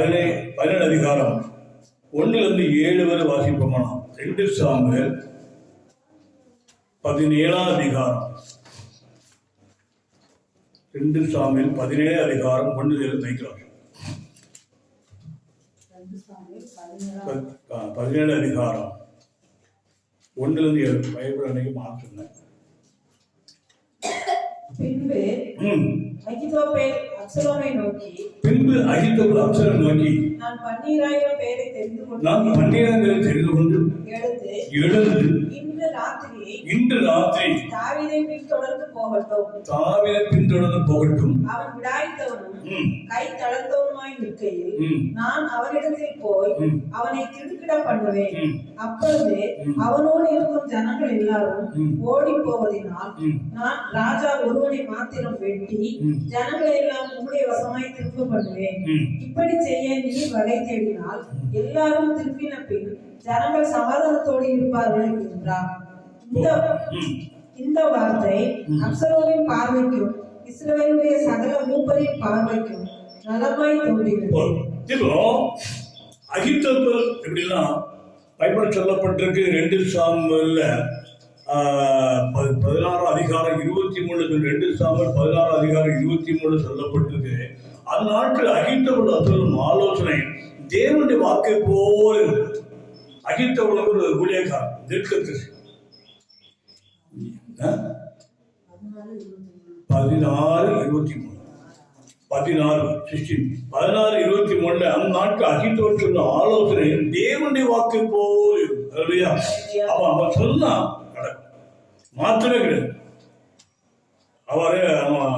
பதினே பதினேழு அதிகாரம். ஒண்ணுல இருந்து ஏழு வரை வாசிப்போமானா ரெண்டு சாமுவேல் பதினேழாம் அதிகாரம். ரெண்டு சாமியில் பதினேழு அதிகாரம். ஒன்றில் இருந்து வைக்கிறார் பதினேழு அதிகாரம். ஒன்றுல இருந்து ஏழு. பைபிள் அன்னைக்கு மாற்றுனேன் பின்பு ம். அகிதோப்பேல் அப்சலோமை நோக்கி பின்பு அகித்தோடு அப்சரை நோக்கி நான் பன்னீராயிரம் பேரை தெரிந்து கொண்டு நான் பன்னிரங்களை தெரிந்து கொண்டு எழுந்து எழுந்து இன்று ராத்திரி இன்று ராத்திரி தாவீதை பின்தொடர்ந்து போகட்டும். தாவியை பின்தொடர்ந்து போகட்டும். அவன் விடாய்த்தவனும் கை தளர்ந்தவனுமாய் ம், நான் அவனிடத்தில் போய். அவனை திடுக்கிட பண்ணுவேன். அப்பொழுது. அவனோடு இருக்கும் ஜனங்கள் எல்லாரும். ஓடி போவதினால். நான் ராஜா ஒருவனை மாத்திரம் வெட்டி. ஜனங்களை எல்லாம் உம்முடைய வசமாய் திரும்ப பண்ணுவேன். இப்படி செய்ய நீ வகை தேடினால் எல்லாரும் திருப்பின பின் ஜனங்கள் சமாதானத்தோடு இருப்பார்கள் என்றார் இந்த. இந்த வார்த்தை அப்சலோமின் பார்வைக்கும் இஸ்ரவேலுடைய சகல மூப்பரின் பார்வைக்கும் நலமாய் தோன்றினது அகித்தோப்பல் எப்படின்னா பைபிள் சொல்லப்பட்டிருக்கு ரெண்டு சாம்பல்ல பதினாறாம் அதிகாரம் இருபத்தி மூணு ரெண்டு சாம்பல் பதினாறாம் அதிகாரம் இருபத்தி மூணு சொல்லப்பட்டிருக்கு. அந்நாட்டில் அகித்தவள் சொல்லும் ஆலோசனை தேவனுடைய வாக்கை போல அகித்தவளுக்கு ஒரு ஊழியக்காரன் தீர்க்கத்து பதினாறு இருபத்தி மூணு. பதினாறு சிக்ஸ்டீன் பதினாறு இருபத்தி மூணுல அந்நாட்டு அகித்தவர் சொன்ன ஆலோசனை தேவனுடைய வாக்கு போல் இல்லையா அவன் அவன் சொன்னா நடக்கும். மாற்றமே கிடையாது. அவரே அவன்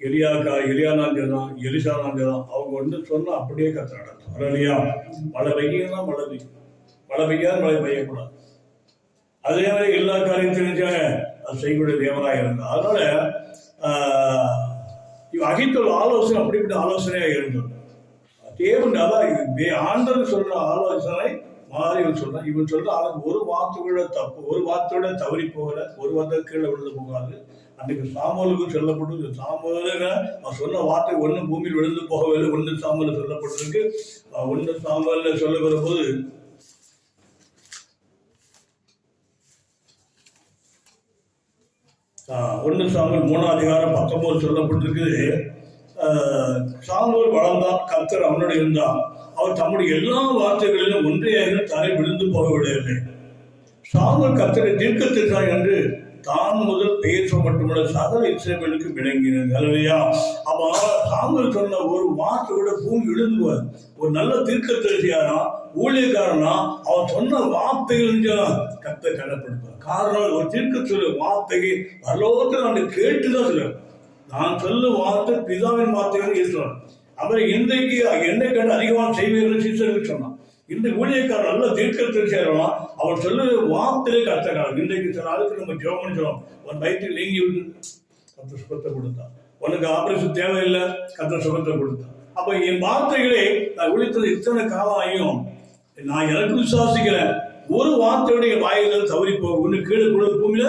எலியாக்கா எலியானான் சொன்னான் அவங்க ஒன்று சொன்னால் அப்படியே கத்த நடக்கும். வரலையா மழை பெய்யலாம் மழை பெய்யும். மழை பெய்யாது மழை பெய்யக்கூடாது. அதே மாதிரி எல்லா காரியத்திலும் அது செய்யக்கூடிய தேவனாக இருந்தார். அதனால இவன் அகித்தோட ஆலோசனை அப்படிப்பட்ட ஆலோசனையாக இருந்தது. தேவன் அதான் இது ஆண்டவர் சொல்ற ஆலோசனை மாறி இவன் சொல்றான். இவன் சொல்ற ஆளுக்கு ஒரு வார்த்தையோட தப்பு ஒரு வார்த்தையோட தவறி போகல ஒரு வார்த்தை கீழே விழுந்து போகாது. அன்னைக்கு சாமலுக்கு சொல்லப்பட்டு சாமலுங்க அவன் சொன்ன வார்த்தை ஒன்றும் பூமியில் விழுந்து போகவில்லை. ஒன்று சாமுவேல் சொல்லப்பட்டிருக்கு. ஒன்று சாமுவேல்ல சொல்லுகிற போது ஒன்று சாமுவேல் மூணாம் அதிகாரம் பத்தொம்போது சொல்லப்பட்டிருக்குது ஆஹ், வளர்ந்தான் கத்தர் அவனோடு இருந்தான். அவர் தம்முடைய எல்லா வார்த்தைகளிலும் ஒன்றையாக தலை விழுந்து போக விடவில்லை சாமுவேல் கத்தரை தீர்க்கத்திற்கான் என்று தான் முதல் பெயர் மட்டுமல்ல சகல இஸ்ரேலுக்கு விளங்கினது அல்லவையா அப்ப சாமுவேல் சொன்ன ஒரு வார்த்தையோட பூமி விழுந்து ஒரு நல்ல தீர்க்க தெரிசியானா ஊழியக்காரனா அவன் சொன்ன வார்த்தைகள் கத்தை கனப்படுத்துவார் காரணம் ஒரு தீர்க்க சொல்லு வார்த்தையை பரலோகத்தில் நான் கேட்டுதான் சொல்லுவேன் நான் சொல்லும் வார்த்தை பிதாவின் வார்த்தைகள் இருக்கிறான் அவரை இன்றைக்கு என்னை கண்டு அதிகமாக செய்வீர்கள் சிஸ்டருக்கு சொன்னான் இந்த ஊழியக்காரர் நல்ல தீர்க்கத்தில் சேரலாம் அவர் சொல்லு வார்த்தையிலே கத்தக்காரன் இன்றைக்கு சில ஆளுக்கு நம்ம ஜோமன் சொல்லுவோம். உன் வயிற்று நீங்கி விட்டு கத்த சுகத்தை கொடுத்தான் உனக்கு ஆபரேஷன் தேவையில்லை கத்த சுகத்தை கொடுத்தான் அப்போ என் வார்த்தைகளே நான் விழித்தது இத்தனை காலம் ஆகியும். நான் எனக்கு விசுவாசிக்கிறேன். ஒரு வார்த்தையுடைய வாயிலும் தவறி போகும். ஒன்று கீழே கூட பூமியில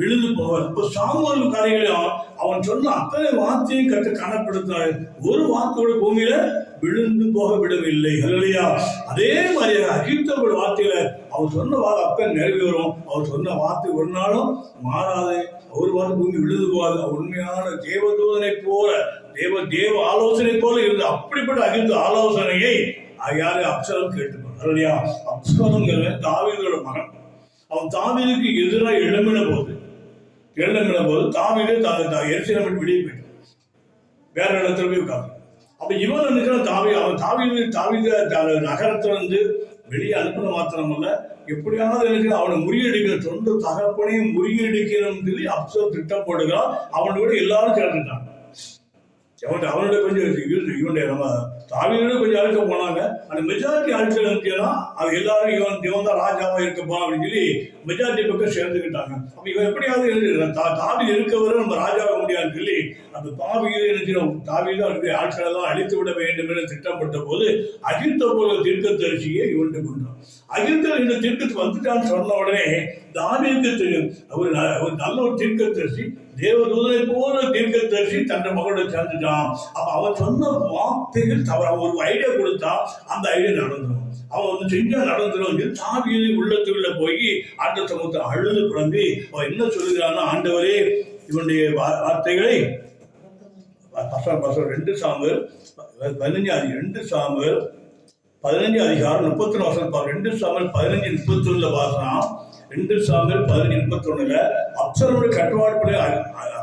விழுந்து போவார் இப்போ சாமுவல் காரியங்களையும் அவன் சொன்ன அத்தனை வார்த்தையும் கற்று கனப்படுத்தினார் ஒரு வார்த்தையோட பூமியில விழுந்து போக விடவில்லை. இல்லையா அதே மாதிரி அகித்தவள் வார்த்தையில அவர் சொன்ன வார்த்தை அப்ப நிறைவேறும் அவர் சொன்ன வார்த்தை ஒரு நாளும் மாறாது. ஒரு வார்த்தை பூமி விழுந்து போகாது. உண்மையான தேவதூதனை போல தேவ தேவ ஆலோசனை போல இருந்த அப்படிப்பட்ட அகித்த ஆலோசனையை யாரு அப்சரம் கேட்டுக்கணும் இல்லையா அப்சரம்ங்கிற தாவீதோட மகன். அவன் தாவீதுக்கு எதிராக எழும்பின போது எழும்பின போது தாவீதே தான் எரிசலம் வெளியே போயிட்டான். வேற இடத்துல போய் உட்காந்து அப்ப இவன் நினைக்கிறான்? தாவி அவன் தாவீது தாவீத நகரத்துல இருந்து வெளியே அனுப்பின மாத்திரம் அல்ல. எப்படியாவது எனக்கு அவனை முறியடிக்கிற தொண்டு தகப்பனையும் முறியடிக்கணும்னு சொல்லி அப்சர் திட்டம் போடுகிறான். அவனோட எல்லாரும் சேர்ந்துட்டான் அவன் அவனோட கொஞ்சம் இவனுடைய நம்ம தாவியோட கொஞ்சம் அழுக்க போனாங்க. அந்த மெஜாரிட்டி அழுத்தம் இருந்துச்சுன்னா அது எல்லாரும் இவன் இவன் தான் ராஜாவா இருக்க அப்படின்னு சொல்லி மெஜாரிட்டி பக்கம் சேர்ந்துக்கிட்டாங்க. அப்ப இவன் எப்படியாவது தா- தாவி இருக்கவரும் நம்ம ராஜாவை முடியாதுன்னு சொல்லி அந்த தாவியை நினைச்சிடும். தாவியில் அவருடைய ஆட்களெல்லாம் அழித்து விட வேண்டும் என்று திட்டப்பட்ட போது அஜித்த போல தீர்க்க தரிசியை இவன்ட்டு கொண்டான். அஜித்த இந்த தீர்க்கத்து வந்துட்டான்னு சொன்ன உடனே தாவியருக்கு தெரியும். அவர் ந- நல்ல ஒரு தீர்க்க தரிசி தேவதூதனை போல தீர்க்கதரிசி தன் மகளோட சேர்ந்துட்டான். அப்ப அவன் சொன்ன வார்த்தைகள் தவறு அவன் ஒரு ஐடியா கொடுத்தா அந்த ஐடியா நடந்துடும் அவன் வந்து செஞ்சா வந்து தாவியது உள்ளத்துக்குள்ள போய் ஆண்ட சமூகத்தை அழுது குழம்பி அவன் என்ன சொல்லுகிறான்னா ஆண்டவரே இவனுடைய வா- வார்த்தைகளை பசங்க பசங்க ரெண்டு சாம்பல் பதினஞ்சு அதி ரெண்டு சாம்பல் பதினஞ்சு அதிகாரம் முப்பத்தி ஒன்று வசனம் பாரு. ரெண்டு சாம்பல் பதினஞ்சு முப்பத்தி ஒண்ணுல பாசனம் ரெண்டு சாம்பல் பதினஞ்சு முப்பத்தி ஒண்ணுல அப்சரோட கட்டுப்பாடு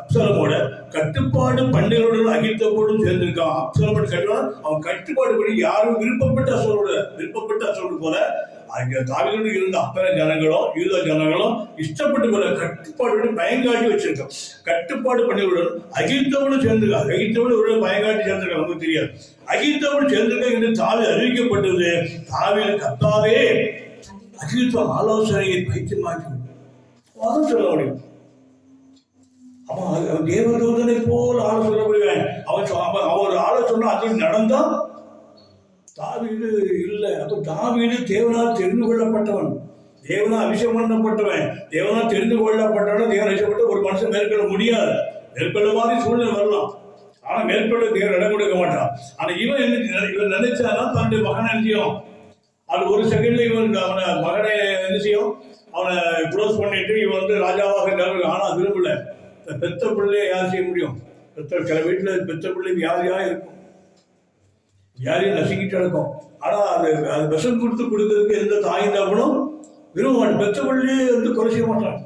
அப்சலமோட கட்டுப்பாடு பண்டிகையோட அகித்தப்போடும் சேர்ந்திருக்கான். அப்சலமோட கட்டுப்பாடு அவன் கட்டுப்பாடு படி யாரும் விருப்பப்பட்ட அசலோட விருப்பப்பட்ட அசலோடு போல அங்க தாவிகளோடு இருந்த அப்பற ஜனங்களும் யூத ஜனங்களும் இஷ்டப்பட்டு போல கட்டுப்பாடு பயங்காட்டி வச்சிருக்கான் கட்டுப்பாடு பண்ணியுடன் அகித்தவனும் சேர்ந்திருக்கான் அகித்தவனும் ஒரு பயங்காட்டி சேர்ந்திருக்கான் நமக்கு தெரியாது. அகித்தவனும் சேர்ந்திருக்க என்று தாவி அறிவிக்கப்பட்டது. தாவியில் கத்தாவே அகித்த ஆலோசனையை பைத்தியமாக்கி. அதான் சொல்ல முடியும். அவன் அது- அவன் தேவதூதனை போல் ஆலோசனை புரிவேன் அவன் சொ- அவன் அவன் ஆலோசனை அது நடந்தா தாவீடு இல்லை. அப்போ தாவீடு தேவனால் தெரிந்து கொள்ளப்பட்டவன். தேவனால் அபிஷேகம் பண்ணப்பட்டவன். தேவனால் தெரிந்து கொள்ளப்பட்டவன் தேவன் அபிஷேகப்பட்ட ஒரு மனுஷன் மேற்கொள்ள முடியாது. மேற்கொள்ள மாதிரி சூழ்நிலை வரலாம். ஆனா மேற்கொள்ள தேவன் இடம் கொடுக்க மாட்டான். ஆனா இவன் என்ன இவன் நினைச்சாதான் தன்னுடைய மகனை என்ன செய்யும்? அது ஒரு செகண்ட்ல இவன் அவனை மகனை என்ன செய்யும்? அவனை க்ளோஸ் பண்ணிட்டு இவன் வந்து ராஜாவாக ஆனா விரும்பல. பெத்த பிள்ளைய யார் செய்ய முடியும்? பெத்த சில வீட்டில் பெத்த பிள்ளை யார் இருக்கும். யாரையும் நசுக்கிட்டு இருக்கும் ஆனால் அது அது விஷம் கொடுத்து கொடுக்கறதுக்கு எந்த தாயும் தகவலும் விரும்ப பெத்த பிள்ளையே வந்து கொலை செய்ய மாட்டாங்க.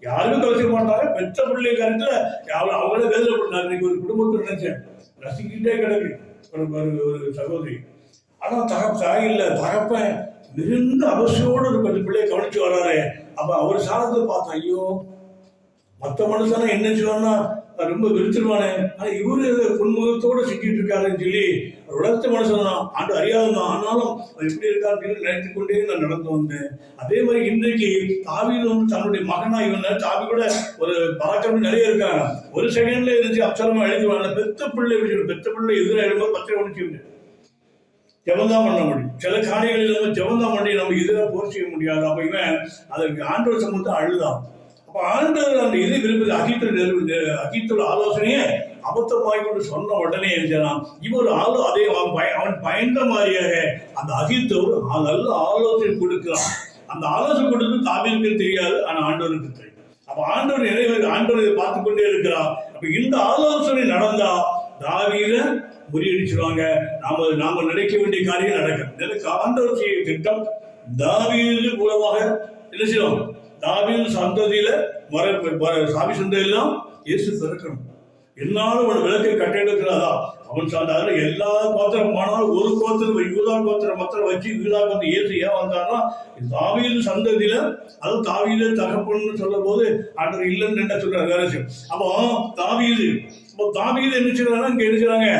யாருமே கொலை செய்ய மாட்டாங்க. பெத்த பிள்ளை கருத்துல அவ- அவங்களே பண்ணாங்க இன்னைக்கு ஒரு குடும்பத்தில் நினைச்சேன். நசுக்கிட்டே கிடக்கு. ஒரு ஒரு- ஒரு சகோதரி. ஆனால் தக தாய் இல்லை தகப்பன் மிகுந்த அவசியோடு ஒரு கொஞ்சம் பிள்ளையை கவனிச்சு வர்றாரு. அப்போ அவர் சார்ந்து பார்த்தா ஐயோ மற்ற மனுஷனா என்ன செய்வான்னா ரொம்ப வெறுத்துருவானே. ஆனா இவரு ஏதோ புன்முகத்தோட சிக்கிட்டு இருக்காருன்னு சொல்லி அவர் மனுஷன் தான் ஆண்டு அறியாததான் ஆனாலும் அவர் எப்படி இருக்காருன்னு நினைத்து கொண்டே நான் நடந்து வந்தேன். அதே மாதிரி இன்றைக்கு தாவீது வந்து தன்னுடைய மகனா இவன் தாவி கூட ஒரு பராக்கிரமம் நிறைய இருக்காங்க. ஒரு செகண்ட்ல இருந்துச்சு அப்சரமா எழுதுவாங்க பெத்த பிள்ளை விஷயம் பெத்த பிள்ளை எதிராக எழுதும்போது பத்திரம் ஒழிச்சு ஜெபந்தான் பண்ண முடியும். சில காரியங்களில் நம்ம ஜெபந்தான் பண்ணி நம்ம எதிராக போர் செய்ய முடியாது. அப்ப இவன் அதற்கு ஆண்டவர் மட்டும் அழுதான். அப்ப ஆண்டவர் அந்த இது விரும்புது அகித்த அகித்தோட ஆலோசனையை அபத்தமாய் கொண்டு சொன்ன உடனே எழுதினான் இவர் ஆலோ அதே அவன் அவன் பயந்த மாதிரியாக அந்த அகித்தோடு நல்ல ஆலோசனை கொடுக்கிறான். அந்த ஆலோசனை கொடுத்து தாவிற்கு தெரியாது ஆனால் ஆண்டவருக்கு தெரியும். அப்ப ஆண்டவர் நிறைவேறு ஆண்டவர் இதை பார்த்து கொண்டே இருக்கிறார். அப்ப இந்த ஆலோசனை நடந்தா தாவியில முறியடிச்சிருவாங்க. நாம நாம நினைக்க வேண்டிய காரியம் நடக்கும் எனக்கு ஆண்டவர் செய்ய திட்டம் தாவீது மூலமாக என்ன செய்யும் தாவின் சந்ததியில மர சாமி சந்ததியெல்லாம் இயேசு பிறக்கணும். என்னாலும் ஒரு விளக்கை கட்டிடுக்கிறதா? அவன் சார்ந்தாரு எல்லா கோத்திரம் போனாலும் ஒரு கோத்திரம் யூதா கோத்திரம் மாத்திரம் வச்சு யூதா கோத்திரம் ஏற்று ஏன் வந்தாருன்னா தாவியில் சந்ததியில அது தாவியில தகப்பன்னு சொல்லும் போது ஆண்டவர் இல்லைன்னு என்ன சொல்றாரு வேற விஷயம். அப்போ தாவியில் அப்போ தாவியில் என்ன செய்யறாங்க இங்க என்ன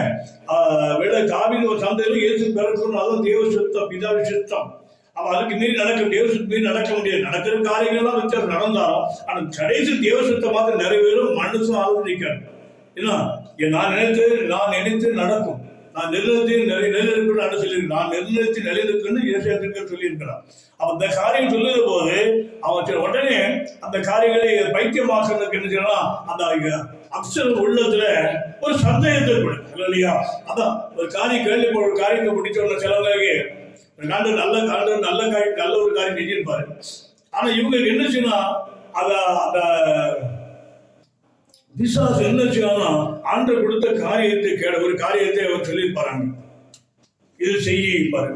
வேலை தாவியில் ஒரு சந்தையில ஏசு பிறக்கணும் அதுவும் தேவ சுத்தம் பிதா சுத்தம். அவ அதுக்கு மீறி நடக்க தேவசத்து மீறி நடக்க முடியாது. நடக்கிற காரியங்கள்லாம் வச்சு நடந்தாலும் ஆனா கடைசி தேவசத்தை சுத்தம் மாத்திரம் நிறைவேறும் மனுஷன் ஆலோசிக்காரு என்ன? நான் நினைத்து நான் நினைத்து நடக்கும். நான் நிர்ணயித்து நிலை நிலைநிற்கணும் என்று நான் நிர்ணயித்து நிலைநிற்கணும்னு இயேசுக்கு சொல்லியிருக்கிறான் அவன் அந்த காரியம் சொல்லுகிற போது அவன் உடனே அந்த காரியங்களை பைத்தியமாக்குறதுக்கு என்ன செய்யலாம் அந்த அப்சல் உள்ளத்துல ஒரு சந்தேகத்தை இல்லை இல்லையா? அதான் ஒரு காரியம் கேள்வி ஒரு காரியத்தை முடிச்ச உடனே சிலவங்களுக்கு காண்டு நல்ல காண்டு நல்ல காரியம் நல்ல ஒரு காரியம் செஞ்சிருப்பாரு ஆனா இவங்களுக்கு என்ன செய்யணும் அத அந்த பிசாசு என்ன செய்யணும் ஆண்டு கொடுத்த காரியத்தை கேட ஒரு காரியத்தை அவர் சொல்லியிருப்பாராங்க. இது செய்யிருப்பாரு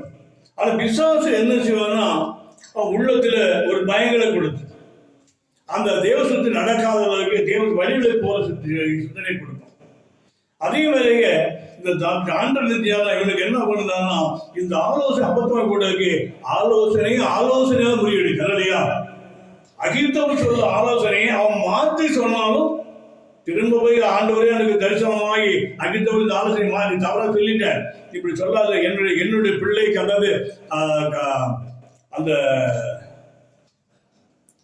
ஆனா பிசாசு என்ன செய்வான்னா உள்ளத்துல ஒரு பயங்களை கொடுத்து அந்த தேவசத்து நடக்காதவர்களுக்கு தேவ வழிகளை போல சுத்தி- சிந்தனை கொடுக்கும் அதே வேலையை இந்த தா- ஆண்டர் இவனுக்கு என்ன பண்ணுதான்னா இந்த ஆலோசனை அப்பத்தமா கூட இருக்கு ஆலோசனை ஆலோசனையா முறியடிக்கிறார் இல்லையா அகித்தவன் சொல்ல ஆலோசனையை அவன் மாற்றி சொன்னாலும் திரும்ப போய் ஆண்டவரே எனக்கு தரிசனமாகி அகித்தவன் இந்த ஆலோசனை மாறி தவறா சொல்லிட்டேன். இப்படி சொல்லாத என்னுடைய என்னுடைய பிள்ளைக்கு அதாவது அந்த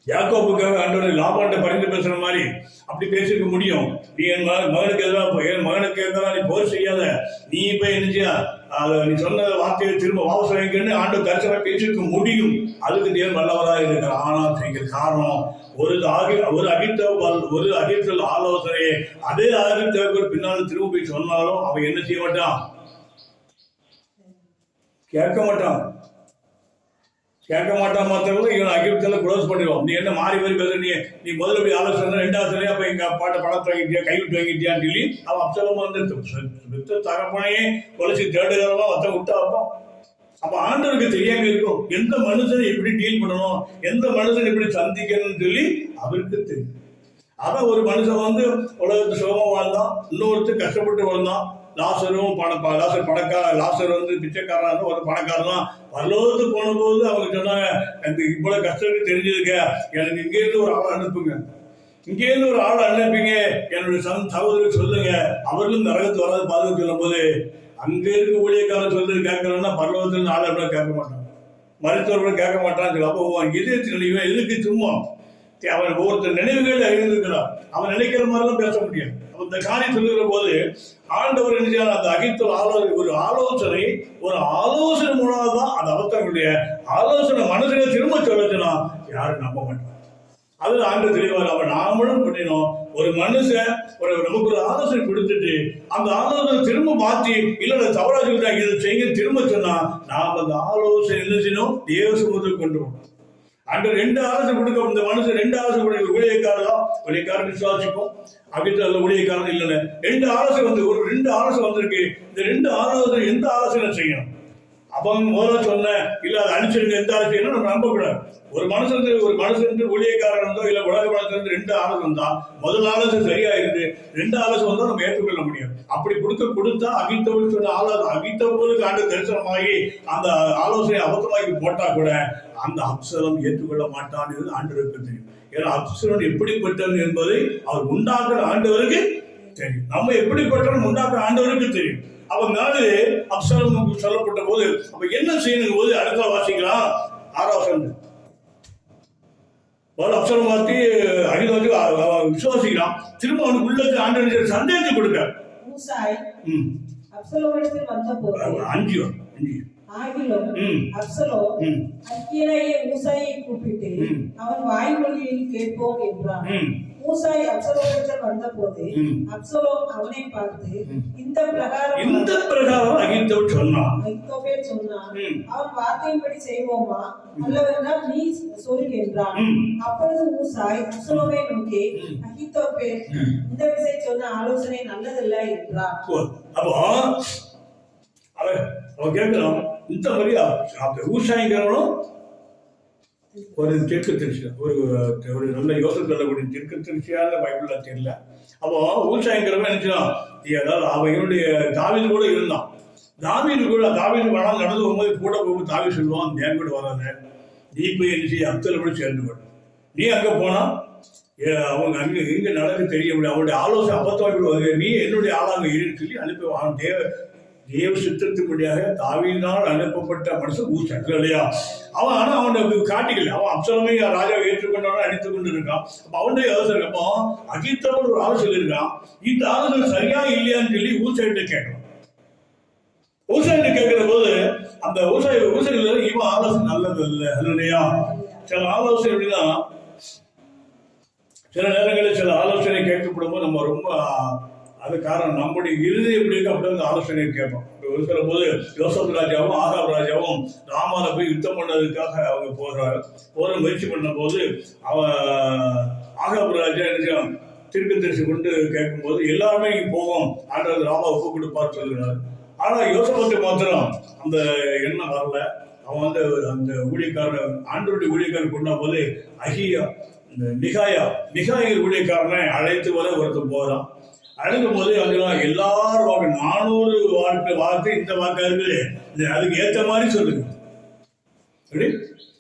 யாக்கோப்புக்காக ஆண்டவர் லாபாட்ட பரிந்து பேசுற மாதிரி அப்படி பேசிருக்க முடியும். நீ என் மகனுக்கு எதிராக என் மகனுக்கு எதிராக நீ போர் செய்யாத நீ போய் என்ன நீ சொன்ன வார்த்தையை திரும்ப வாபஸ் வாங்கிக்கன்னு ஆண்டு தரிசனமா பேசிருக்க முடியும். அதுக்கு தேவன் வல்லவராக இருக்கிற ஆனால் செய்கிற காரணம் ஒரு அகி ஒரு அகித்தவல் ஒரு அகித்தல் ஆலோசனையை அதே அகித்தவர்கள் பின்னால் திரும்ப போய் சொன்னாலும் அவன் என்ன செய்ய மாட்டான்? கேட்க மாட்டான். கேட்க மாட்டான் மாத்திரம் இவன் அகிப்தில் க்ளோஸ் பண்ணிடுவோம் நீ என்ன மாறி மாறி பேசுற? நீ நீ முதல்ல போய் ஆலோசனை ரெண்டாவது சரி அப்ப எங்க பாட்டை பணத்தை வாங்கிட்டியா கைவிட்டு வாங்கிட்டியான்னு சொல்லி அவன் அப்சலமாக வந்து வித்த தகப்பனையே கொலைச்சு தேடுகிறவா ஒருத்த விட்டா அப்போ. அப்ப ஆண்டவருக்கு தெரியாம இருக்கும். எந்த மனுஷனை எப்படி டீல் பண்ணணும்? எந்த மனுஷனை எப்படி சந்திக்கணும்னு சொல்லி அவருக்கு தெரியும். அதான் ஒரு மனுஷன் வந்து உலகத்து சுகமா வாழ்ந்தான். இன்னொருத்தர் கஷ்டப்பட்டு வாழ்ந்தான். லாசரும் பண லாசர் பணக்கார லாசர் வந்து பிச்சைக்காரனா இருந்தால் ஒரு பணக்காரன் தான் பரலோகத்துக்கு போன போது அவங்க சொன்னாங்க எனக்கு இவ்வளவு கஷ்டத்துக்கு தெரிஞ்சிருக்க எனக்கு இங்கேருந்து ஒரு ஆள் அனுப்புங்க. இங்கேருந்து ஒரு ஆள் அனுப்பிங்க. என்னுடைய சன் சகோதரி சொல்லுங்க. அவர்களும் நரகத்து வராது. பாதுகாப்பு சொல்லும் போது அங்கே இருக்க ஊழியக்காரன் சொல்றது கேட்கறோம்னா பரலோகத்துல ஆள் அப்படின்னா கேட்க மாட்டான்? மருத்துவர்கள் கேட்க மாட்டான்னு சொல்லி அப்போ உன் எதுக்கு சும்மா? அவன் ஒருத்தர் நினைவுகள் அறிந்திருக்கிறான் அவன் நினைக்கிற மாதிரிலாம் பேச முடியாது. அப்ப இந்த காரியம் சொல்லுகிற போது ஆண்டவர் என்ன அந்த அகித்தல் ஆலோசனை ஒரு ஆலோசனை ஒரு ஆலோசனை மூலமாக தான் அந்த அவத்தர்களுடைய ஆலோசனை மனசுல திரும்ப சொல்லச்சுன்னா யாரும் நம்ப மாட்டாங்க. அது ஆண்டு தெளிவார் அவன் நாமளும் பண்ணினோம். ஒரு மனுஷன் ஒரு நமக்கு ஒரு ஆலோசனை கொடுத்துட்டு அந்த ஆலோசனை திரும்ப மாத்தி இல்லை தவறாக சொல்லிட்டாங்க இதை செய்ய திரும்ப சொன்னா நாம் அந்த ஆலோசனை என்ன செய்யணும்? தேவ கொண்டு வரணும் அன்று ரெண்டு ஆலோசனை கொடுக்க இந்த மனுஷன் ரெண்டு ஆலோசனை கொடுக்க ஊழியக்காரர்? தான் ஊழியக்காரர் விசுவாசிப்போம் அகிட்ட ஊழியக்காரன் இல்லைன்னு. ரெண்டு ஆலோசனை வந்து ஒரு ரெண்டு ஆலோசனை வந்திருக்கு. இந்த ரெண்டு ஆலோசனை எந்த ஆலோசனை செய்யணும். அவன் முதல்ல சொன்ன இல்ல அதை அனுப்பிச்சிருங்க எந்த ஆலோசனை நம்ம நம்பக்கூடாது. ஒரு மனுஷன் ஒரு மனுஷன் ஊழியக்காரன் இருந்தோ இல்ல உலக வளர்த்து ரெண்டு ஆலோசனை தான் முதல் ஆலோசனை சரியா இருக்கு ரெண்டு ஆலோசனை வந்தா நம்ம ஏற்றுக்கொள்ள முடியும். அப்படி கொடுக்க கொடுத்தா அகித்தவள் சொன்ன ஆலோசனை அகித்தவளுக்கு ஆண்டு தரிசனமாகி அந்த ஆலோசனை அபத்தமாக்கி போட்டா கூட அந்த அப்சரம் ஏற்றுக்கொள்ள மாட்டான் என்று ஆண்டவருக்கு தெரியும். ஏன்னா அப்சரன் எப்படிப்பட்டவன் என்பதை அவர் உண்டாக்குற ஆண்டவருக்கு தெரியும். நம்ம எப்படிப்பட்டவன் உண்டாக்குற ஆண்டவருக்கு தெரியும். அவனால அப்சரம் சொல்லப்பட்ட போது அப்ப என்ன செய்யணும் போது அடுத்த வாசிக்கலாம். ஆறாவது முதல்ல அப்சரம் வார்த்தை அகில வந்து அவன் விசுவாசிக்கிறான். திரும்ப அவனுக்கு உள்ளது ஆண்டவனுக்கு சந்தேகத்தை கொடுக்க அஞ்சு அஞ்சு ஆகிலும் ம். அப்சலோ ம். அக்கியனைய ஊசாயை கூப்பிட்டு. அவன் வாய்மொழியில் கேட்போம் என்றான். ம் ஊசாய் அப்சலோமிடத்தில் வந்தபோது. அப்சலோம் அவனை பார்த்து. இந்த பிரகாரம் இந்த பிரகாரம் அகித்தவள் சொன்னான் ஐத்தோபேல் சொன்னான். அவன் வார்த்தையின்படி செய்வோமா அல்லவென்றால் நீ சொல் என்றான். அப்பொழுது ஊசாய் அப்சலோமை நோக்கி ம். இந்த விசை சொன்ன ஆலோசனை நல்லதல்ல என்றான் அப்போ அவன் அவன் கேட்கிறான் இந்த மாதிரி ஊசாய்ங்கிறவனும் ஒரு தெற்கு திருச்சி ஒரு ஒரு நல்ல யோசனை சொல்லக்கூடிய தெற்கு திருச்சியான பைபிள்ல தெரியல. அப்போ ஊசாய்ங்கிறவன் நினைச்சான் ஏதாவது அவன் இவனுடைய தாவீது கூட இருந்தான். தாவீது கூட தாவீது வேணாம் நடந்து போகும்போது கூட போகும்போது தாவி சொல்லுவான் என் கூட வராத. நீ போய் என்ன செய்ய? கூட சேர்ந்து கொடு. நீ அங்க போனா? ஏ, அவங்க அங்க எங்கே நடக்க தெரிய முடியும் அவனுடைய ஆலோசனை அபத்தம் வருது. நீ என்னுடைய ஆளாக இருன்னு சொல்லி அனுப்பி அவன் தேவ தேவ சித்தத்துக்குடியாக தாவியினால் அனுப்பப்பட்ட மனுஷன் ஊசன் இல்லையா அவன் ஆனா அவனை காட்டிக்கல. அவன் அப்சலமே ராஜாவை ஏற்றுக்கொண்டவன அடித்துக் கொண்டு இருக்கான் அப்ப அவனுடைய யோசனை அப்போ அஜித்தவன் ஒரு ஆலோசனை இருக்கான். இந்த ஆலோசனை சரியா இல்லையான்னு சொல்லி ஊசைட்டு கேட்கணும். ஊசைட்டு கேட்கிற போது அந்த ஊசை ஊசைகள் இவன் ஆலோசனை நல்லது இல்லை இல்லையா சில ஆலோசனை எப்படின்னா சில நேரங்களில் சில ஆலோசனை கேட்கப்படும் போது நம்ம ரொம்ப அது காரணம் நம்முடைய இறுதி எப்படி இருக்கு அப்படி வந்து ஆலோசனை கேட்போம். இப்ப இருக்கிற போது யோசப் ராஜாவும் ஆகாப் ராஜாவும் ராமால போய் யுத்தம் பண்ணதுக்காக அவங்க போகிறாரு போற முயற்சி பண்ண போது அவன் ஆகாப் ராஜா என்ன திருப்பி தரிசி கொண்டு கேட்கும்போது எல்லாருமே இங்க போவோம் ஆண்டவர் ராமா ஒப்பு கொடுப்பார் சொல்கிறார் ஆனா யோசபத்தை மாத்திரம் அந்த எண்ணம் வரல. அவன் வந்து அந்த ஊழியக்காரன் ஆண்டவருடைய ஊழியக்காரன் கொண்ட போது அகியா இந்த நிகாயா நிகாய ஊழியக்காரனை அழைத்து வர ஒருத்தன் போறான். அழைக்கும் போது அங்கெல்லாம் எல்லாரும் வாக்கு நானூறு வாக்கு வாக்கு இந்த வாக்கா இருக்குது. அதுக்கு ஏத்த மாதிரி சொல்லுங்க. எப்படி?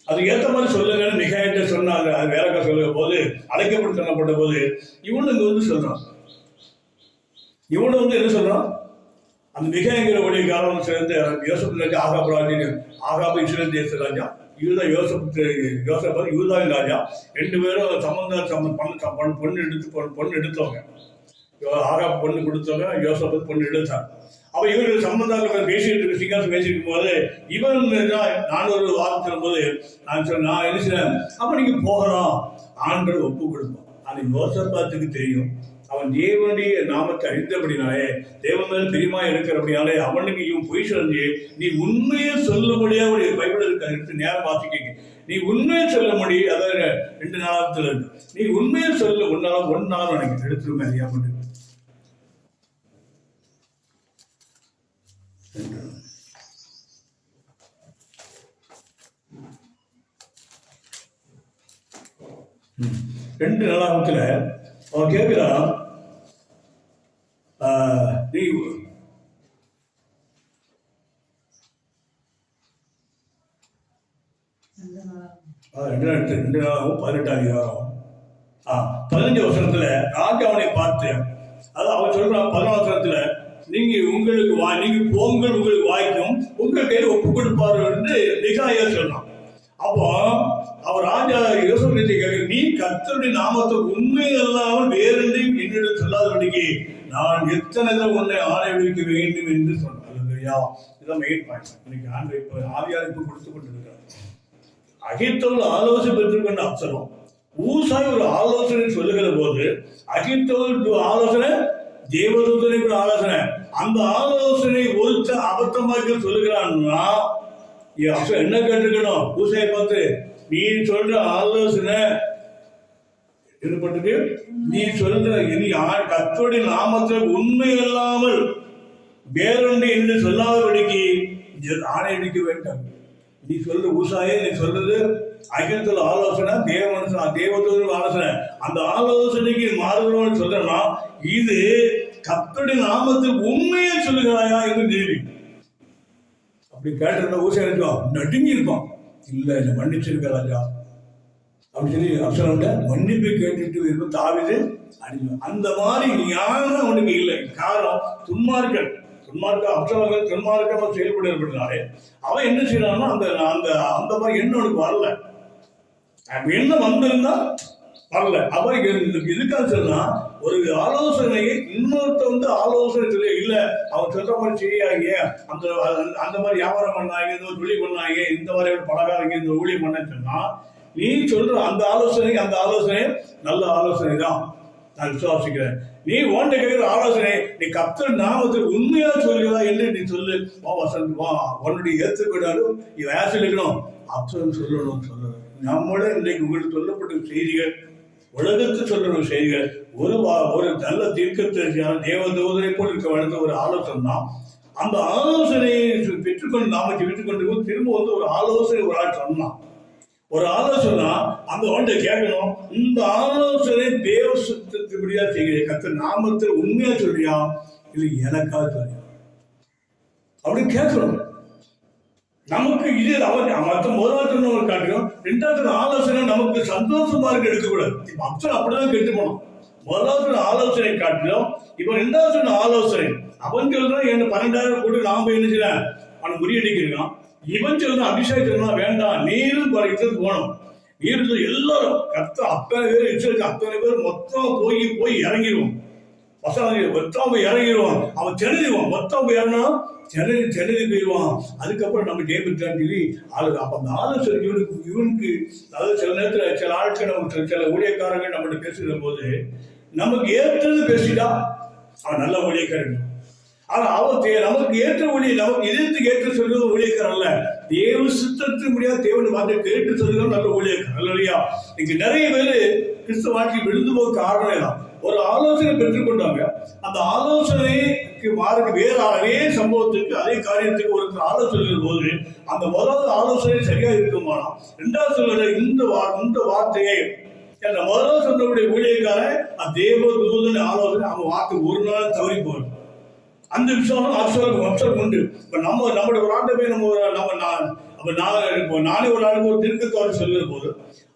அதுக்கு ஏத்த மாதிரி சொல்லுங்கன்னு மிகாயிட்ட சொன்னாங்க. அது வேலைக்கா சொல்லுற போது அழைக்கப்பட்டு சொல்லப்பட்ட போது இவனுங்க வந்து சொல்றான். இவனு வந்து என்ன சொல்றான்? அந்த மிகாங்கிற காலம் சேர்ந்து யோசப் ராஜா ஆகாப் ராஜா ஆகாப் இஸ்ரேல் தேச ராஜா இதுதான் யோசப் யோசப் யூதாவின் ராஜா ரெண்டு பேரும் சம்பந்த சம்பந்த பொண்ணு எடுத்து பொண்ணு எடுத்தவங்க. ஆகா பொண்ணு கொடுத்தவங்க யோசப்பத் பொண்ணு எடுத்தாங்க அப்ப இவர்கள் சம்பந்தம் பேசிட்டு இருக்க சிங்காசம் பேசியிருக்கும் போது இவன் தான் நான் ஒரு வார்த்தை சொல்லும்போது நான் சொல்ல நான் என்ன செய்றேன் அப்ப நீங்க போகலாம். ஆண்டவர் ஒப்பு கொடுப்பான். அது யோசப்பாத்துக்கு தெரியும். அவன் தேவனுடைய நாமத்தை அறிந்தபடினாலே தேவன் மேல் பிரியமா இருக்கிறபடினாலே அவனுக்கு இவன் பொய் சொல்லி நீ உண்மையை சொல்லும்படியா ஒரு பைபிள் இருக்க எடுத்து நேரம் வாசிக்க நீ உண்மையை சொல்ல முடியும் அதாவது ரெண்டு நாளத்துல இருக்கு. நீ உண்மையை சொல்ல ஒன்னாலும் ஒன்னாலும் எனக்கு எடுத்துருமே ஐயா ரெண்டு நாளாகத்துல அவன் கேட்குறான் ஆஹ், நீ ரெண்டு நாள் ரெண்டு நாளாகவும் பதினெட்டாம் அதிகாரம் ஆ பதினஞ்சு வருஷத்துல ராஜா அவனை பார்த்து அதான் அவன் சொல்றான் பதினாலு வருஷத்துல நீங்க உங்களுக்கு வா நீங்க போங்கள் உங்களுக்கு வாய்க்கும் உங்க கையில் ஒப்பு கொடுப்பாரு என்று நிகாயா சொல்றான். அப்போ அவர் ராஜா யோசனை கேட்க நீ கத்தருடைய நாமத்தை உண்மை அல்லாமல் வேறென்றையும் என்னிடம் சொல்லாதபடிக்கு நான் எத்தனை தடவை உன்னை ஆணையடிக்க வேண்டும் என்று சொன்னார். இல்லையா இதான் மெயின் பாயிண்ட் இன்னைக்கு ஆண்டு இப்ப ஆதியாரிப்பு கொடுத்து கொண்டிருக்கிறார். அகித்தோல் ஆலோசனை பெற்றுக்கொண்ட அப்சரம் ஊசாய் ஒரு ஆலோசனை சொல்லுகிற போது அகித்தோல் ஆலோசனை தேவதூதனை ஆலோசனை. அந்த ஆலோசனை ஒருத்த அபத்தமாக்கி சொல்லுகிறான்னா என்ன கேட்டுக்கணும் ஊசாயை பார்த்து நீ சொல்ற ஆலோசனை ஈடுபட்டுக்கு நீ சொல்ற நீ ஆ- நாமத்தில் உண்மை இல்லாமல் வேறொன்று என்று சொல்லாதபடிக்கு ஆணையடிக்க வேண்டாம். நீ சொல்ற ஊசாயே நீ சொல்றது அகிலத்தில் ஆலோசனை தேவ தேவத்தோடு ஆலோசனை. அந்த ஆலோசனைக்கு மாறுகிறவன் சொல்றனா இது கத்தோடி நாமத்தில் உண்மையை சொல்லுகிறாயா என்று கேள்வி. அப்படி கேட்டிருந்த ஊசை ராஜா நடுங்கி இருப்பான். இல்ல என்ன மன்னிச்சிருக்க ராஜா. அப்படின்னு சொல்லி அப்சலம்ட மன்னிப்பு கேட்டுட்டு இருக்கும் தாவிது அடிக்கும் அந்த மாதிரி ஞானம் அவனுக்கு இல்லை. காரணம் துன்மார்கள் துன்மார்க்க அப்சலங்கள் செயல்பட செயல்படுறதுனாலே அவன் என்ன செய்யறான்னா அந்த அந்த அந்த மாதிரி எண்ணம் அவனுக்கு வரல. என்ன எண்ணம் வந்திருந்தா? வரல. அவர் இதுக்காக சொன்னா ஒரு ஆலோசனையை இன்னொருத்த வந்து ஆலோசனை சொல்லி இல்ல அவன் சொல்ற மாதிரி செய்யாங்க அந்த அந்த- மாதிரி வியாபாரம் பண்ணாங்க இந்த ஒரு தொழில் பண்ணாங்க இந்த மாதிரி பலகாரங்க இந்த ஊழியம் பண்ண சொன்னா நீ சொல்ற அந்த ஆலோசனை அந்த ஆலோசனை நல்ல ஆலோசனை தான். நான் விசுவாசிக்கிறேன். நீ ஓண்ட கேட்கிற ஆலோசனை நீ கத்தர் நாமத்தில் உண்மையா சொல்கிறதா என்று நீ சொல்லு. வா வசந்த் வா. உன்னுடைய ஏற்றுக்கொண்டாலும் இவன் வேசல் இருக்கணும் அப்சரம் சொல்லணும் சொல்லணும் நம்மளே இன்றைக்கு உங்களுக்கு சொல்லப்பட்ட செய்திகள் உலகத்துக்கு சொல்ற செய்திகள் ஒரு ஒரு நல்ல தீர்க்கதரிசியான தேவதூதரை போல் இருக்க வேண்டிய ஒரு ஆலோசனை தான் அந்த ஆலோசனையை பெற்றுக்கொண்டு நாம பெற்றுக்கொண்டு திரும்ப வந்து ஒரு ஆலோசனை ஒரு ஆள் சொன்னான் ஒரு ஆலோசனை அந்த ஒன்றை கேட்கணும் இந்த ஆலோசனை தேவ சுத்தத்துபடியா செய்கிறேன் கத்த நாமத்தில் உண்மையா சொல்றியா? இது எனக்காக சொல்றியா? அப்படி கேட்கணும். நமக்கு இது அவன் மற்ற முதலாவது சொன்னவங்க காட்டியும் ரெண்டாவது ஆலோசனை நமக்கு சந்தோஷமா இருக்க எடுக்கக்கூடாது. இப்ப அப்சன் அப்படிதான் கெட்டு போனோம். முதலாவது ஆலோசனை காட்டிலும் இப்ப ரெண்டாவது ஆலோசனை. அவன் சொல்றான் என்ன பன்னெண்டாயிரம் போட்டு நாம என்ன செய்யறேன் அவன் முறியடிக்கிறான் இவன் சொல்றான் அபிஷேக் சொல்றான் வேண்டாம். நீரும் குறைக்கிறது போனோம் நீர் எல்லாரும் கத்த அத்தனை பேர் எச்சரிக்கை அத்தனை பேர் மொத்தம் போய் போய் இறங்கிடுவோம் பசங்க மொத்தம் போய் இறங்கிடுவான் அவன் செலுதிடுவான் மொத்தம் போய் இறங்கினா செலரி செலரி போயிடுவான். அதுக்கப்புறம் நம்ம ஜெயபித்தான் சொல்லி ஆளு அப்போ அந்த ஆலோசனை இவனுக்கு இவனுக்கு அதாவது சில நேரத்தில் சில ஆட்கள் நம்ம சில- சில ஊழியக்காரங்க நம்மகிட்ட பேசுகிற போது நமக்கு ஏற்றது பேசிட்டா அவன் நல்ல ஊழியக்காரன். ஆனா அவன் நமக்கு ஏற்ற ஒளி நமக்கு இதயத்துக்கு ஏற்ற சொல்றது ஊழியக்காரன் அல்ல. தேவ சுத்தத்து முடியாது தேவன் வார்த்தை கேட்டு சொல்றது நல்ல ஊழியக்காரன். இல்லையா? இன்னைக்கு நிறைய பேரு கிறிஸ்துவ வாழ்க்கை விழுந்து போக காரணம் தான் ஒரு ஆலோசனை பெற்றுக்கொண்டாங்க அந்த ஆலோசனைக்கு மாறுக்கு வேற அதே சம்பவத்துக்கு அதே காரியத்துக்கு ஒருத்தர் ஆலோசனை போது அந்த முதல் ஆலோசனை சரியா இருக்குமானா? ரெண்டாவது சொல்லுற இந்த வா- இந்த வார்த்தையை என்ற முதல்ல சொன்னவுடைய ஊழியக்காரன் அந்த தேவ தூதன் ஆலோசனை அவன் வார்த்தை ஒரு நாள் தவறி போகணும் அந்த விசுவாசம் அப்சரம் அப்சரம் உண்டு. இப்போ நம்ம நம்முடைய ஒரு ஆண்டு போய் நம்ம ஒரு- நம்ம நான் அப்ப நான் இப்போ நானே ஒரு ஆளுக்கு ஒரு திருக்கத்தோடு சொல்லுகிற போது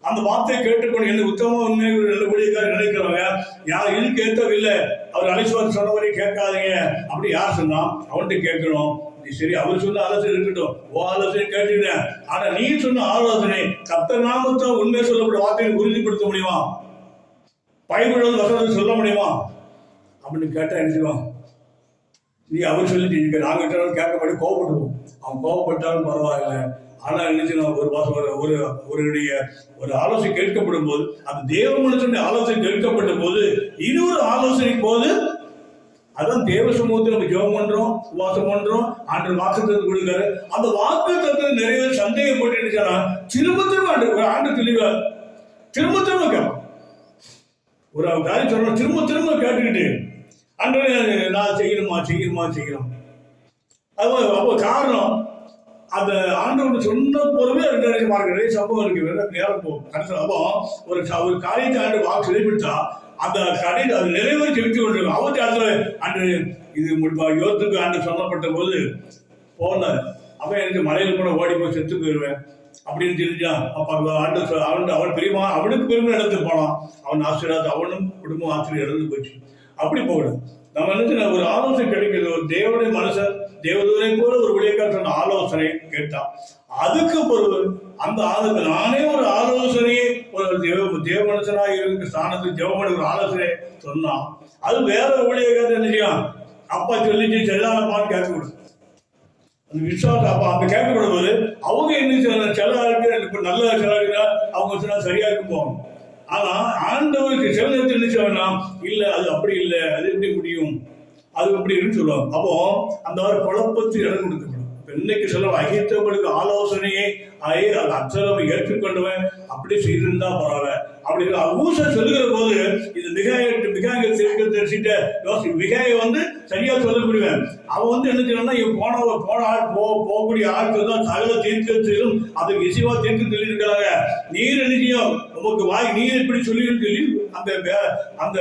அந்த வார்த்தையை கேட்டுக்கொண்டு என்ன உத்தம உண்மை நல்ல ஊழியக்காரர் நினைக்கிறவங்க யார் இதுக்கு கேட்கவில்லை. அவர் அலிஸ்வார் சொன்னபடி கேட்காதீங்க. அப்படி யார் சொன்னா அவன்கிட்ட கேட்கணும். நீ சரி அவர் சொன்ன ஆலோசனை இருக்கட்டும். ஓ ஆலோசனை கேட்டுக்கிறேன். ஆனா நீ சொன்ன ஆலோசனை கத்த நாமத்தை உண்மை சொல்லப்பட்ட வார்த்தையை உறுதிப்படுத்த முடியுமா? பைபிள் வந்து வசனத்தை சொல்ல முடியுமா? அப்படின்னு கேட்டா என்ன நீ அவர் சொல்லி நாங்கள் நாங்க கிட்ட கோபப்படுவோம் கோவப்பட்டுவோம் அவன் கோவப்பட்டாலும் பரவாயில்ல. ஆனா என்ன ஒரு வாசம் ஒரு ஒரு ஒருடைய ஒரு ஆலோசனை கேட்கப்படும் போது அந்த தேவ மனுஷனுடைய ஆலோசனை கேட்கப்பட்ட போது இன்னொரு ஆலோசனை போது அதான் தேவ சமூகத்தில் நம்ம ஜெபம் பண்றோம் உபவாசம் பண்றோம் ஆண்டு வாக்குத்தத்தை கொடுக்காரு. அந்த வாக்குத்தத்தை நிறைய சந்தேகப்பட்டு நினைச்சாரா திரும்ப திரும்ப ஆண்டு ஒரு ஆண்டு தெளிவா திரும்ப திரும்ப கேட்பான். ஒரு காரியம் சொல்றோம் திரும்ப திரும்ப கேட்டுக்கிட்டு அன்றைய நான் செய்யணுமா? செய்யணுமா? செய்யணும்? அது அப்போ காரணம் அந்த ஆண்டவர் சொன்ன பொறுமே ரெண்டு நிறைய மார்க்க நிறைய சம்பவம் இருக்கு. வேற நேரம் போகும். கடைசியில் அப்போ ஒரு ஒரு காரியத்தை ஆண்டு வாக்கு செய்யப்பட்டா அந்த கடை அது நிறைவேறி செலுத்தி கொண்டிருக்கும். அவருக்கு அதுல அன்று இது முடிப்பா யோகத்துக்கு ஆண்டு சொல்லப்பட்ட போது போனார். அவன் எனக்கு மலையில கூட ஓடி போய் செத்து போயிடுவேன் அப்படின்னு தெரிஞ்சான் அப்ப ஆண்டு அவன் அவன் பெரியமா அவனுக்கு பெருமை இடத்துக்கு போனான். அவன் ஆசிரியர் அவனும் குடும்பம் ஆசிரியர் இறந்து போச்சு. அப்படி போகணும். நம்ம என்ன ஒரு ஆலோசனை கிடைக்கிறது ஒரு தேவனுடைய மனுஷன் தேவதூரை போல ஒரு ஊழியக்காரர் சொன்ன ஆலோசனை கேட்டான். அதுக்கு பொருள் அந்த ஆளுக்கு நானே ஒரு ஆலோசனையே ஒரு தேவ தேவ மனுஷனாக இருக்க ஸ்தானத்துக்கு தேவமணி ஒரு ஆலோசனை சொன்னான். அது வேற ஊழியக்காரர் என்ன செய்யும் அப்பா சொல்லிச்சு செல்லாதப்பான்னு கேட்கக்கூடாது அந்த விசுவாசம் அப்பா அந்த கேட்கப்படும் போது அவங்க என்ன செய்யணும் சில ஆளுக்கு நல்ல சில ஆளுக்கு அவங்க சொன்னா சரியா இருக்கும் போகணும் ஆனா ஆண்டவருக்கு சில என்ன செய்யணும் இல்ல அது அப்படி இல்லை அது எப்படி முடியும்? அது எப்படி இருக்குன்னு சொல்லுவாங்க. அப்போ அந்த ஒரு குழப்பத்துக்கு இடம் கொடுக்கப்படும். இன்னைக்கு சொல்ல அகித்தவங்களுக்கு ஆலோசனையை ஆகி அது அச்சரவை ஏற்றுக்கொண்டவன் அப்படி செய்திருந்தா பரவாயில்ல. அப்படி ஊச சொல்லுகிற போது இது மிக மிகாய திருக்க தெரிஞ்சிட்ட யோசி மிகாய வந்து சரியா சொல்லக்கூடியவன் அவன் வந்து என்ன செய்யணும்னா இவன் போன போன ஆள் போ போகக்கூடிய ஆட்கள் தான் சகல தீர்க்கத்திலும் அதை இசைவா தீர்க்க சொல்லியிருக்கிறாங்க. நீர் என்ன நமக்கு வாய் நீர் இப்படி சொல்லி சொல்லி அந்த அந்த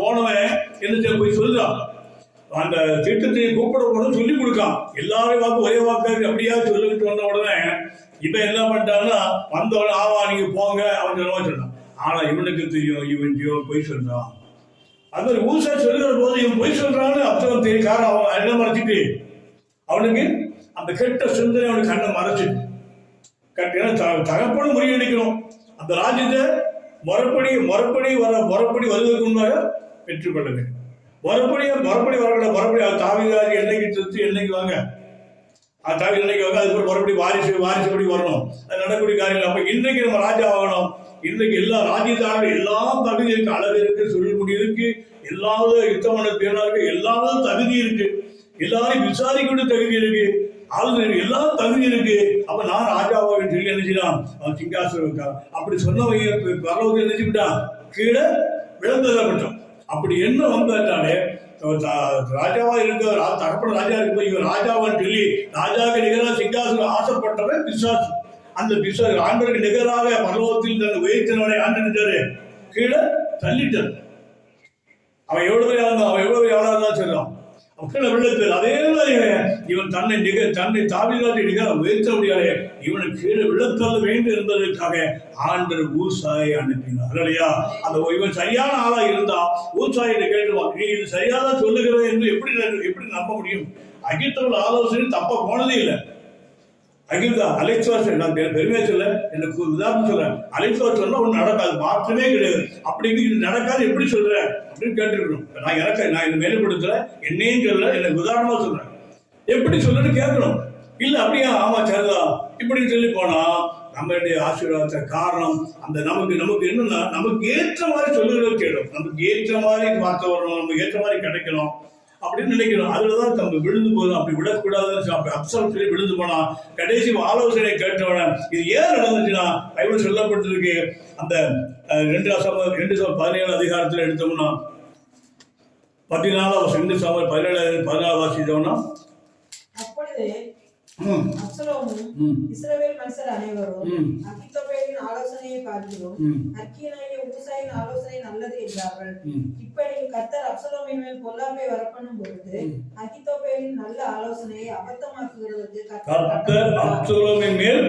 போனவன் என்ன செய்ய போய் சொல்லுதான். அந்த திட்டத்தை கூப்பிட போன சொல்லி கொடுக்கான். எல்லாரும் வாக்கு ஒரே வாக்காரு அப்படியா சொல்லிட்டு வந்த உடனே இவன் என்ன பண்ணிட்டான்னா வந்தவன் ஆவா நீங்க போங்க அவன் சொல்லுவா சொன்னான் ஆனா இவனுக்கு தெரியும் இவன் இவன் பொய் சொல்றான். அது மாதிரி ஊசா சொல்லுகிற போது இவன் பொய் சொல்றான்னு அர்த்தம் தெரியும் காரணம் அவன் என்ன மறைச்சிட்டு? அவனுக்கு அந்த கெட்ட சிந்தனை அவனுக்கு கண்ணை மறைச்சிட்டு. கட்டினா தகப்பனும் முறியடிக்கணும். அந்த ராஜ்யத்தை முறப்படி முறப்படி வர முறப்படி வருவதற்கு முன்பாக பெற்றுக்கொள்ள வேண்டும் மறுபடியும் மறுபடியும் வரக்கூடாது மறுபடியும் தாவிதாரி என்னைக்கு திருத்தி என்னைக்கு வாங்க? தாவி என்னைக்கு வாங்க? அதுக்கு மறுபடி வாரிசு வாரிசுபடி வரணும். அது நடக்கூடிய காரியம் இல்லை. அப்ப இன்னைக்கு நம்ம ராஜா ஆகணும். இன்னைக்கு எல்லா ராஜ்யத்தாரும் எல்லா தகுதி இருக்கு அளவு இருக்கு சொல்ல முடி இருக்கு. எல்லாவது யுத்தமான பேரா இருக்கு. எல்லாவது தகுதி இருக்கு. எல்லாரையும் விசாரிக்க தகுதி இருக்கு. ஆளுநர் எல்லாம் எல்லா தகுதி இருக்கு. அப்ப நான் ராஜாவா சொல்லி என்ன செய்யலாம்? அவன் சிங்காசனம் அப்படி சொன்னவங்க பரலோகத்தை என்ன செஞ்சுட்டான் கீழே விழுந்ததப்பட்டான் அப்படி என்ன வந்தாலே ராஜாவா இருக்க தரப்பட தகப்பன ராஜா இருக்கும் இவன் ராஜாவான்னு சொல்லி ராஜாவுக்கு நிகராக சிங்காசனம் ஆசைப்பட்டவன் பிசாசு. அந்த பிசாசு ஆண்டவருக்கு நிகராக பரலோகத்தில் தன்னை உயர்த்தினவனை ஆண்டு நின்றாரு. கீழே தள்ளிட்டார் அவன் எவ்வளவு பெரிய இருந்தான், அவன் எவ்வளவு பெரிய இருந்தாலும் சொல்லுவான் சொல்லலாம் மக்கள் வெள்ளத்தில் அதே மாதிரி இவன் தன்னை நிக தன்னை தாவிதாட்டி நிகர உயர்த்த முடியாதே இவனுக்கு கீழே விழத்தள்ள வேண்டும் என்பதற்காக ஆண்டர் ஊசாயை அனுப்பினார். இல்லையா அந்த இவன் சரியான ஆளா இருந்தா ஊசாயை கேட்டுவான் நீ இது சரியாதான் சொல்லுகிற என்று எப்படி எப்படி நம்ப முடியும்? அகித்தவள் ஆலோசனை தப்ப போனதே இல்லை. அகிதா அலெக்சாஸ் நான் பெ- சொல்ல எனக்கு ஒரு உதாரணம் சொல்றேன். அலெக்சாஸ் ஒன்றும் நடக்காது மாற்றமே கிடையாது. அப்படி இது நடக்காது எப்படி சொல்றேன் அப்படின்னு கேட்டுக்கணும் நான் எனக்கு நான் இதை மேலுப்படுத்தல என்னையும் சொல்ல எனக்கு உதாரணமா சொல்றேன். எப்படி சொல்லுன்னு கேட்கணும். இல்ல அப்படியா? ஆமா சரிதா. இப்படி சொல்லி போனா நம்மளுடைய ஆசீர்வாதத்தை காரணம் அந்த நமக்கு நமக்கு என்னன்னா நமக்கு ஏற்ற மாதிரி சொல்லுகிறது கேடும் நமக்கு ஏற்ற மாதிரி வார்த்தை வரணும் நமக்கு ஏற்ற மாதிரி கிடைக்கணும். அப்படின்னு நினைக்கிறோம். அதுலதான் நம்ம விழுந்து போதும் அப்படி விடக்கூடாதுன்னு சொல்லி விழுந்து போனா கடைசி ஆலோசனை கேட்டவன இது ஏன் நடந்துச்சுன்னா பைபிள் சொல்லப்பட்டிருக்கு. அந்த ரெண்டு ரெண்டு பதினேழு அதிகாரத்தில் எடுத்தோம்னா பதினாலாம் ரெண்டு சம பதினேழு பதினாலு வாசித்தோம்னா இஸ்ரவேல் மனுஷர் அனைவரும் ஆலோசனையை பார்க்கிறோம். ஆலோசனை நல்லது என்றார்கள். ம். கர்த்தர் அப்சலோமின் மேல் பொல்லாப்பை வரப்பண்ணும் பொழுது அகித்தோபேலின் நல்ல ஆலோசனையை அபத்தமாக்குகிறதற்கு கட்டளையிட்டார். அப்சலோமின் மேல்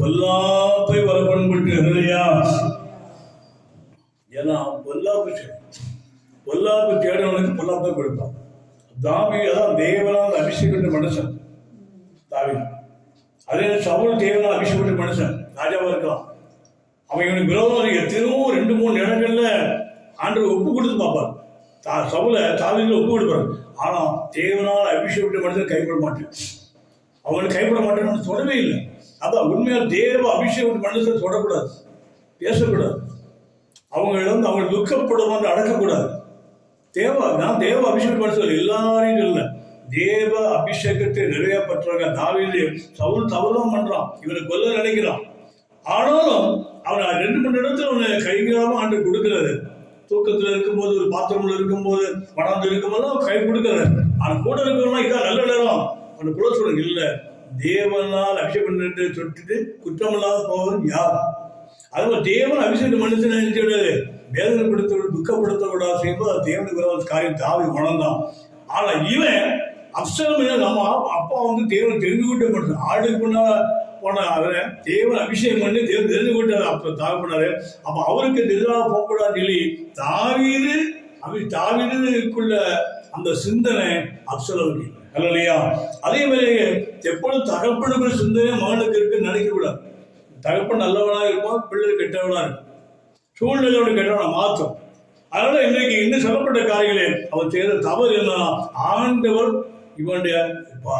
பொல்லாப்பை வரப்பண்பட்டு ஏன்னா பொல்லாப்பு பொல்லாப்பு தேடவனுக்கு பொல்லாப்பை கொடுப்பான். தாவி அதான் தேவனால் அபிஷேகப்பட்ட மனுஷன். தாவி அதே சவுல் தேவனால் அபிஷேகப்பட்ட மனுஷன். ராஜாவா இருக்கலாம் அவன் இவனுக்கு விரோதம் எத்தனையோ ரெண்டு மூணு இடங்கள்ல ஆண்டவர் ஒப்பு கொடுத்து பார்ப்பார். தா சவுல தாவீதில் ஒப்பு கொடுப்பாரு ஆனால் தேவனால் அபிஷேகப்பட்ட மனிதன் கைப்பட மாட்டேன் அவங்களை கைப்பட மாட்டேன்னு தொடவே இல்லை. அதான் உண்மையாக தேவ அபிஷேகப்பட்ட மனிதன் தொடக்கூடாது. பேசக்கூடாது. அவங்களிடம் அவங்க துக்கப்படுவான்னு அடக்கக்கூடாது. தேவ நான் தேவ அபிஷேகம் மனுஷன் எல்லாரையும் இல்லை தேவ அபிஷேகத்தை நிறைய பெற்றவங்க தாவீது. சவுல் தவறுதான் பண்றான். இவனை கொல்ல நினைக்கிறான். ஆனாலும் அவன் ரெண்டு மூணு இடத்துல அவனை கைகளாம ஆண்டு கொடுக்கிறது தூக்கத்துல இருக்கும்போது ஒரு பாத்திரம்ல இருக்கும்போது பணம் இருக்கும்போது அவன் கை கொடுக்கல. அவன் கூட இருக்கணும்னா இதான் நல்ல நேரம். அவனை கூட சொல்லுங்க இல்ல தேவனால் அபிஷேகம் என்று குற்றம் குற்றமில்லாத போவது யார்? அதுவும் தேவன் அபிஷேகம் மனுஷன் நினைச்சுடாது வேதனைப்படுத்த துக்கப்படுத்தக்கூடாது செய்யும்போது அது தேவனுக்கு விரோத காரியம் தாவி உணர்ந்தான் ஆனா இவன் அப்சலம் என்ன நம்ம அப்பா வந்து தேவன் தெரிந்து கொண்டே ஆடு பண்ணா போன அவரை தேவன் அபிஷேகம் பண்ணி தேவன் தெரிந்து கொண்டார் அப்ப தாவி அப்ப அவருக்கு எதிராக போகக்கூடாது சொல்லி தாவீது அபி தாவீதுக்குள்ள அந்த சிந்தனை அப்சலவுக்கு இல்லை இல்லையா அதே மாதிரி எப்பொழுதும் தகப்பனுக்குள்ள சிந்தனை மகனுக்கு இருக்குன்னு நினைக்க கூடாது. தகப்பன் நல்லவனா இருப்பான் பிள்ளை கெட்டவனா இருக்கும் சூழ்நிலையோட கெட்டவனா மாற்றும் அதனால இன்னைக்கு இன்னும் சொல்லப்பட்ட காரியங்களே அவர் செய்த தவறு என்னன்னா ஆண்டவர் இவனுடைய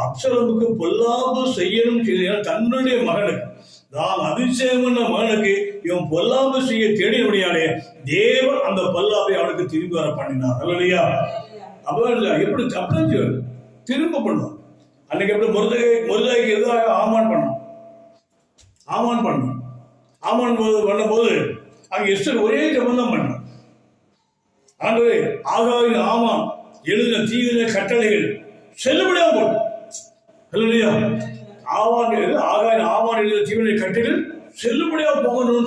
அப்சரமுக்கு பொல்லாப்பு செய்யணும் செய்ய தன்னுடைய மகனுக்கு. தான் அபிஷேகம் பண்ண மகனுக்கு இவன் பொல்லாப்பு செய்ய தேடினபடியாலே தேவன் அந்த பொல்லாப்பை அவனுக்கு திரும்பி வர பண்ணினார். இல்லையா அவன் எப்படி தப்பிச்சு திரும்ப பண்ணுவான். அன்னைக்கு எப்படி முருதகை முருதகைக்கு எதிராக ஆமான் பண்ணான் ஆமான் பண்ணான் ஆமான் போது பண்ணும்போது அங்க எஸ்டர் ஒரே ஜபம் தான் பண்ணான் ஆண்டு ஆகாவின் ஆமான் எழுதின தீவிர கட்டளைகள் செல்லுபடியாக போகணும் ஆவான் ஆகாயின் ஆவான் எழுத ஜீவனை கட்டளைகள் செல்லுபடியாக போகணும்